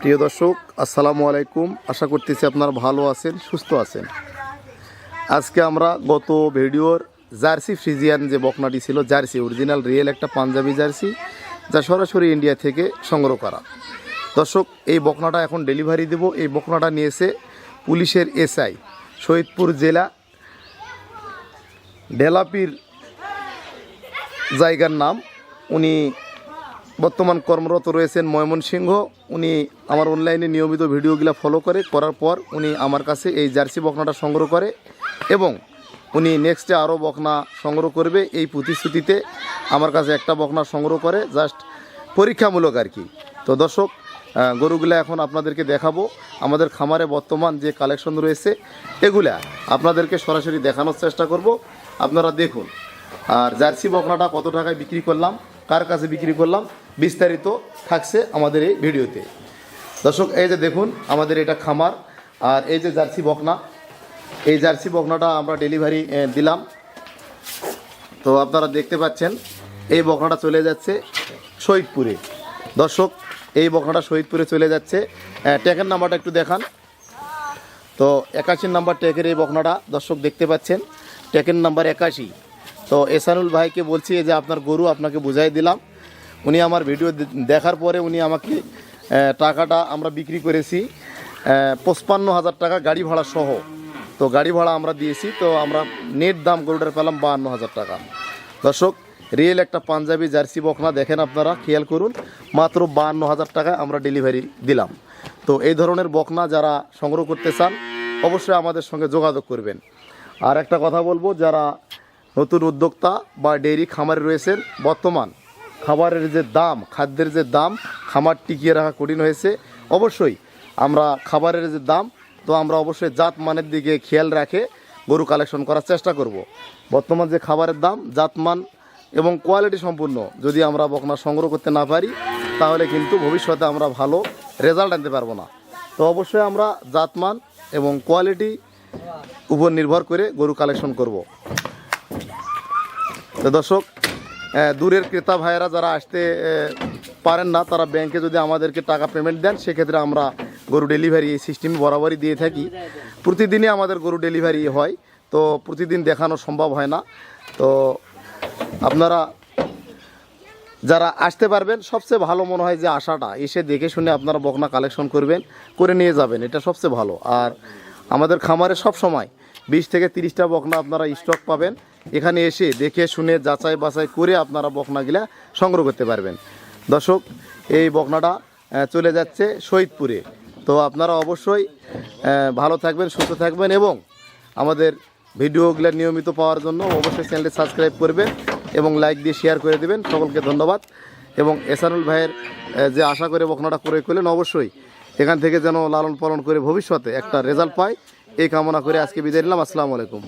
প্রিয় দর্শক, আসসালামু আলাইকুম। আশা করতেছি আপনারা ভালো আছেন, সুস্থ আছেন। আজকে আমরা গত ভিডিওর জার্সি ফ্রিজিয়ান যে বকনাটি ছিল, জার্সি, অরিজিনাল, রিয়েল একটা পাঞ্জাবি জার্সি, যা সরাসরি ইন্ডিয়া থেকে সংগ্রহ করা। দর্শক, এই বকনাটা এখন ডেলিভারি দেব। এই বকনাটা নিয়েছে পুলিশের এসআই শহীদপুর জেলা ডেলাপির জায়গার নাম। উনি বর্তমান কর্মরত রয়েছেন ময়মনসিংহ। উনি আমার অনলাইনে নিয়মিত ভিডিওগুলো ফলো করে, করার পর উনি আমার কাছে এই জার্সি বকনাটা সংগ্রহ করে এবং উনি নেক্সটে আরও বকনা সংগ্রহ করবে এই প্রতিশ্রুতিতে আমার কাছে একটা বকনা সংগ্রহ করে জাস্ট পরীক্ষামূলক আর কি। তো দর্শক গরুগুলা এখন আপনাদেরকে দেখাবো। আমাদের খামারে বর্তমান যে কালেকশন রয়েছে, এগুলা আপনাদেরকে সরাসরি দেখানোর চেষ্টা করব। আপনারা দেখুন, আর জার্সি বকনাটা কত টাকায় বিক্রি করলাম, কার কাছে বিক্রি করলাম বিস্তারিত থাকছে আমাদের এই ভিডিওতে। দর্শক এই যে দেখুন আমাদের এটা খামার আর এই যে জার্সি বকনা এই জার্সি বকনাটা আমরা ডেলিভারি দিলাম। তো আপনারা দেখতে পাচ্ছেন এই বকনাটা চলে যাচ্ছে শহীদপুরে দর্শক এই বকনাটা শহীদপুরে চলে যাচ্ছে। আহ, ট্যাগের নাম্বারটা একটু দেখান। তো একাশি নাম্বার ট্যাগের এই বকনাটা দর্শক দেখতে পাচ্ছেন ট্যাগের নাম্বার একাশি। তো এসানুল ভাইকে বলছি যে আপনার গরু আপনাকে বুঝাই দিলাম। উনি আমার ভিডিও দেখার পরে উনি আমাকে টাকাটা আমরা বিক্রি করেছি পঁচপান্ন হাজার টাকা গাড়ি ভাড়া সহ। তো গাড়ি ভাড়া আমরা দিয়েছি, তো আমরা নেট দাম গরুটার পেলাম বাহান্ন হাজার টাকা। দর্শক রিয়েল একটা পাঞ্জাবি জার্সি বকনা দেখেন আপনারা, খেয়াল করুন, মাত্র বাহান্ন হাজার টাকায় আমরা ডেলিভারি দিলাম। তো এই ধরনের বকনা যারা সংগ্রহ করতে চান, অবশ্যই আমাদের সঙ্গে যোগাযোগ করবেন। আর একটা কথা বলব, যারা নতুন উদ্যোক্তা বা ডেইরি খামারে রয়েছেন, বর্তমান খাবারের যে দাম, খাদ্যের যে দাম খামার টিকিয়ে রাখা কঠিন হয়েছে অবশ্যই আমরা খাবারের যে দাম, তো আমরা অবশ্যই জাত মানের দিকে খেয়াল রাখে গরু কালেকশন করার চেষ্টা করব। বর্তমান যে খাবারের দাম জাতমান এবং কোয়ালিটি সম্পূর্ণ যদি আমরা বকনা সংগ্রহ করতে না পারি, তাহলে কিন্তু ভবিষ্যতে আমরা ভালো রেজাল্ট আনতে পারব না তো অবশ্যই আমরা জাতমান এবং কোয়ালিটি উপর নির্ভর করে গরু কালেকশন করব। তো দর্শক দূরের ক্রেতা ভাইয়েরা যারা আসতে পারেন না, তারা ব্যাংকে যদি আমাদেরকে টাকা পেমেন্ট দেন, সেক্ষেত্রে আমরা গরু ডেলিভারি এই সিস্টেম বরাবরই দিয়ে থাকি। প্রতিদিনই আমাদের গরু ডেলিভারি হয়, তো প্রতিদিন দেখানো সম্ভব হয় না। তো আপনারা যারা আসতে পারবেন, সবচেয়ে ভালো মনে হয় যে আশাটা, এসে দেখে শুনে আপনারা বকনা কালেকশন করবেন, করে নিয়ে যাবেন, এটা সবচেয়ে ভালো। আর আমাদের খামারে সব সময় বিশ থেকে তিরিশটা বকনা আপনারা স্টক পাবেন। এখানে এসে দেখে শুনে যাচাই বাছাই করে আপনারা বকনাগুলা সংগ্রহ করতে পারবেন। দর্শক, এই বকনাটা চলে যাচ্ছে শহীদপুরে তো আপনারা অবশ্যই ভালো থাকবেন, সুস্থ থাকবেন এবং আমাদের ভিডিওগুলো নিয়মিত পাওয়ার জন্য অবশ্যই চ্যানেলটি সাবস্ক্রাইব করবেন এবং লাইক দিয়ে শেয়ার করে দেবেন। সকলকে ধন্যবাদ। এবং এসানুল ভাইয়ের যে আশা করে বকনাটা করে করলেন, অবশ্যই এখান থেকে যেন লালন পালন করে ভবিষ্যতে একটা রেজাল্ট পায়, এই কামনা করে আজকে বিদায় নিলাম। আসসালামু আলাইকুম।